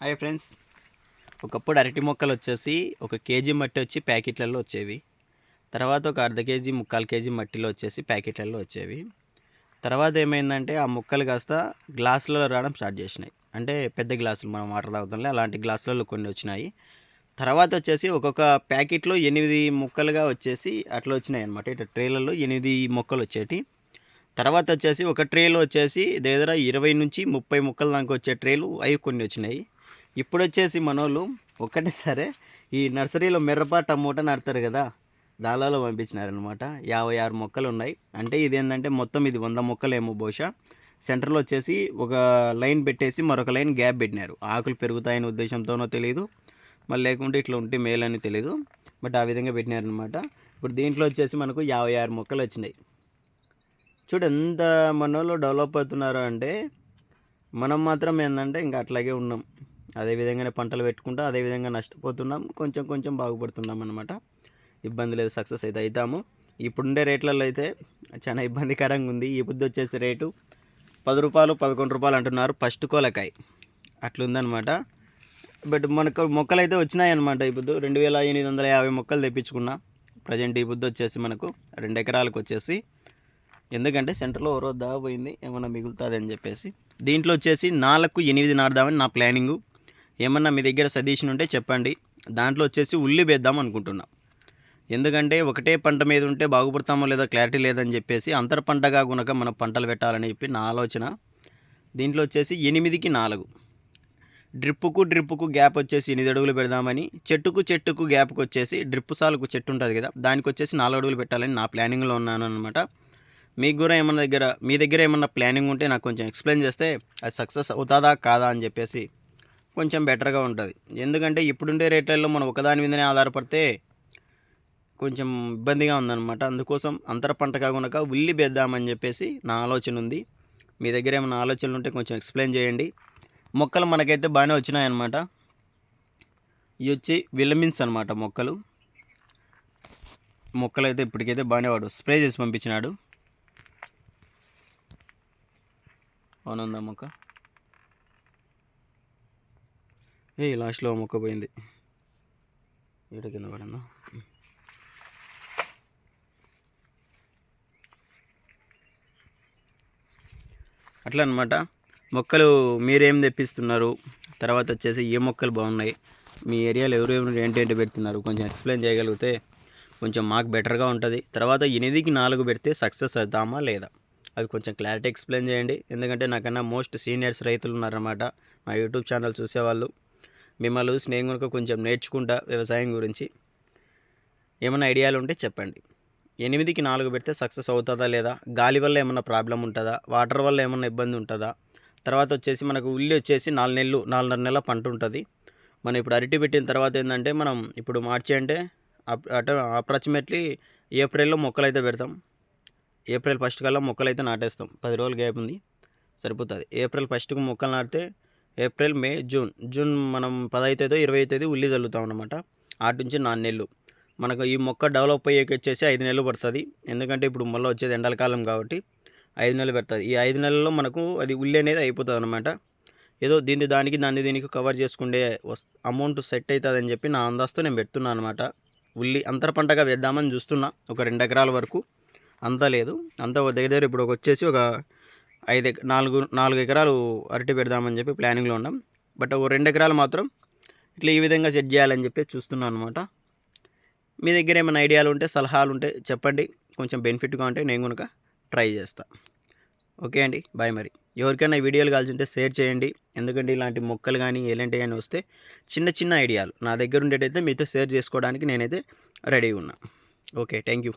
Hi friends. ఒకప్పుడు అరటి మొక్కలు వచ్చేసి ఒక కేజీ మట్టి వచ్చి ప్యాకెట్లలో వచ్చేవి. తర్వాత ఒక అర్ధ కేజీ ముక్కాలు కేజీ మట్టిలో వచ్చేసి ప్యాకెట్లలో వచ్చేవి. తర్వాత ఏమైందంటే ఆ ముక్కలు కాస్త గ్లాసులలో రావడం స్టార్ట్ చేసినాయి. అంటే పెద్ద గ్లాసులు మనం వాటర్ తాగుతాంలే అలాంటి గ్లాసులలో కొన్ని వచ్చినాయి. తర్వాత వచ్చేసి ఒక్కొక్క ప్యాకెట్లో ఎనిమిది ముక్కలుగా వచ్చేసి అట్లా వచ్చినాయి అనమాట ఇట్లా ట్రేలలో ఎనిమిది మొక్కలు వచ్చేటి. తర్వాత వచ్చేసి ఒక ట్రేలో వచ్చేసి దగ్గర ఇరవై నుంచి ముప్పై ముక్కల దాకా వచ్చే ట్రేలు అవి కొన్ని వచ్చినాయి. ఇప్పుడు వచ్చేసి మనోళ్ళు ఒక్కటే సరే ఈ నర్సరీలో మిరప టమోటా నడతారు కదా దాలాలో పంపించినారనమాట యాభై ఆరు మొక్కలు ఉన్నాయి అంటే ఇది ఏంటంటే మొత్తం ఇది వంద మొక్కలేమో బహుశా. సెంటర్లో వచ్చేసి ఒక లైన్ పెట్టేసి మరొక లైన్ గ్యాప్ పెట్టినారు. ఆకులు పెరుగుతాయనే ఉద్దేశంతోనో తెలియదు మళ్ళీ లేకుంటే ఇట్లా ఉంటే మేలని తెలియదు బట్ ఆ విధంగా పెట్టినారనమాట ఇప్పుడు దీంట్లో వచ్చేసి మనకు యాభై ఆరు మొక్కలు వచ్చినాయి. చూడు ఎంత మనోళ్ళు డెవలప్ అవుతున్నారు అంటే మనం మాత్రం ఏంటంటే ఇంకా అట్లాగే ఉన్నాం. అదే విధంగానే పంటలు పెట్టుకుంటా అదే విధంగా నష్టపోతున్నాం కొంచెం కొంచెం బాగుపడుతున్నాం అనమాట ఇబ్బంది లేదు సక్సెస్ అయితే అవుతాము ఇప్పుడుండే రేట్లలో అయితే చాలా ఇబ్బందికరంగా ఉంది. ఈ బుద్ధి వచ్చేసి రేటు పది రూపాయలు పదకొండు రూపాయలు అంటున్నారు ఫస్ట్ కోలకాయ. అట్లుందనమాట బట్ మనకు మొక్కలు అయితే వచ్చినాయి అనమాట ఈ బుద్ధు. రెండు వేల ఎనిమిది వందల యాభై మొక్కలు తెప్పించుకున్నా. ప్రజెంట్ ఈ బుద్ధి వచ్చేసి మనకు రెండు ఎకరాలకు వచ్చేసి ఎందుకంటే సెంటర్లో ఓ రోజు దాకా ఏమన్నా మిగులుతుంది అని చెప్పేసి. దీంట్లో వచ్చేసి నాలుగు ఎనిమిది నాడదామని నా ప్లానింగు. ఏమన్నా మీ దగ్గర సజెషన్ ఉంటే చెప్పండి. దాంట్లో వచ్చేసి ఉల్లి వేద్దాం అనుకుంటున్నాం. ఎందుకంటే ఒకటే పంట మీద ఉంటే బాగుపడతామో లేదో క్లారిటీ లేదని చెప్పేసి అంతర పంటగా గునక మనం పంటలు పెట్టాలని చెప్పి నా ఆలోచన. దీంట్లో వచ్చేసి ఎనిమిదికి నాలుగు. డ్రిప్పుకు డ్రిప్పుకు గ్యాప్ వచ్చేసి ఎనిమిది అడుగులు పెడదామని చెట్టుకు చెట్టుకు గ్యాప్కి వచ్చేసి డ్రిప్పు సాలుకు చెట్టు ఉంటుంది కదా దానికి వచ్చేసి నాలుగు అడుగులు పెట్టాలని నా ప్లానింగ్లో ఉన్నాను అనమాట మీకు కూడా ఏమన్నా దగ్గర మీ దగ్గర ఏమన్నా ప్లానింగ్ ఉంటే నాకు కొంచెం ఎక్స్ప్లెయిన్ చేస్తే అది సక్సెస్ అవుతుందా కాదా అని చెప్పేసి కొంచెం బెటర్గా ఉంటుంది. ఎందుకంటే ఇప్పుడుండే రేట్లలో మనం ఒకదాని మీదనే ఆధారపడితే కొంచెం ఇబ్బందిగా ఉందన్నమాట. అందుకోసం అంతర పంట కాకుండా ఉల్లి బేద్దామని చెప్పేసి నా ఆలోచన ఉంది. మీ దగ్గర ఏమైనా ఆలోచనలు ఉంటే కొంచెం ఎక్స్ప్లెయిన్ చేయండి. మొక్కలు మనకైతే బాగానే వచ్చినాయన్నమాట. ఇవి వచ్చి విలమిన్స్ అనమాట మొక్కలు మొక్కలు. అయితే ఇప్పటికైతే బాగానే వాడు స్ప్రే చేసి పంపించినాడు. అవునుందా మొక్క? ఏ లాస్ట్లో మొక్క పోయింది ఈడ కింద పడిందా? అట్లా అనమాట మొక్కలు మీరేం తెప్పిస్తున్నారు? తర్వాత వచ్చేసి ఏ మొక్కలు బాగున్నాయి? మీ ఏరియాలో ఎవరెవరు ఏంటేంటి పెడుతున్నారు? కొంచెం ఎక్స్ప్లెయిన్ చేయగలిగితే కొంచెం మాకు బెటర్గా ఉంటుంది. తర్వాత ఎనిమిదికి నాలుగు పెడితే సక్సెస్ అవుతామా లేదా? అది కొంచెం క్లారిటీ ఎక్స్ప్లెయిన్ చేయండి. ఎందుకంటే నాకన్నా మోస్ట్ సీనియర్స్ రైతులు ఉన్నారన్నమాట. మా యూట్యూబ్ ఛానల్ చూసేవాళ్ళు. మిమ్మల్ని చూసి నేను కనుక కొంచెం నేర్చుకుంటా వ్యవసాయం గురించి ఏమైనా ఐడియాలు ఉంటే చెప్పండి. ఎనిమిదికి నాలుగు పెడితే సక్సెస్ అవుతుందా లేదా? గాలి వల్ల ఏమైనా ప్రాబ్లం ఉంటుందా? వాటర్ వల్ల ఏమైనా ఇబ్బంది ఉంటుందా? తర్వాత వచ్చేసి మనకు ఉల్లి వచ్చేసి నాలుగు నెలలు నాలుగున్నర నెలల పంట ఉంటుంది. మనం ఇప్పుడు అరటి పెట్టిన తర్వాత ఏంటంటే మనం ఇప్పుడు మార్చి అంటే అప్- అప్రాక్సిమేట్లీ ఏప్రిల్లో మొక్కలు అయితే పెడతాం. ఏప్రిల్ ఫస్ట్ కల్లా మొక్కలు అయితే నాటేస్తాం. పది రోజులు గ్యాప్ ఉంది. సరిపోతుంది. ఏప్రిల్ ఫస్ట్కి మొక్కలు నాటితే ఏప్రిల్ మే జూన్. జూన్ మనం పదహైతేదో ఇరవై తేదీ ఉల్లి చల్లుతాం అనమాట ఆటి నుంచి నాలుగు నెలలు. మనకు ఈ మొక్క డెవలప్ అయ్యేకి వచ్చేసి ఐదు నెలలు పడుతుంది. ఎందుకంటే ఇప్పుడు మళ్ళీ వచ్చేది ఎండాకాలం కాబట్టి ఐదు నెలలు పెడుతుంది. ఈ ఐదు నెలల్లో మనకు అది ఉల్లి అనేది అయిపోతుంది అనమాట ఏదో దీన్ని దానికి దాన్ని దీనికి కవర్ చేసుకుండే అమౌంట్ సెట్ అవుతుంది అని చెప్పి నా అందాజతో నేను పెడుతున్నాను అనమాట ఉల్లి అంతర పంటగా వేద్దామని చూస్తున్నా. ఒక రెండు ఎకరాల వరకు. అంత లేదు. అంత దగ్గర దగ్గర ఇప్పుడు ఒక వచ్చేసి ఒక ఐదు నాలుగు నాలుగు ఎకరాలు అరటి పెడదామని చెప్పి ప్లానింగ్లో ఉన్నాం. బట్ ఒక రెండు ఎకరాలు మాత్రం ఇట్లా ఈ విధంగా సెట్ చేయాలని చెప్పి చూస్తున్నాను అనమాట మీ దగ్గర ఏమైనా ఐడియాలు ఉంటే సలహాలు ఉంటే చెప్పండి. కొంచెం బెనిఫిట్గా ఉంటే నేను కనుక ట్రై చేస్తా. ఓకే అండి. బాయ్ మరి. ఎవరికైనా వీడియోలు కావాల్సి ఉంటే షేర్ చేయండి. ఎందుకంటే ఇలాంటి మొక్కలు కానీ ఎలాంటివి కానీ వస్తే చిన్న చిన్న ఐడియాలు నా దగ్గర ఉండేటైతే మీతో షేర్ చేసుకోవడానికి నేనైతే రెడీగా ఉన్నా. ఓకే. Thank you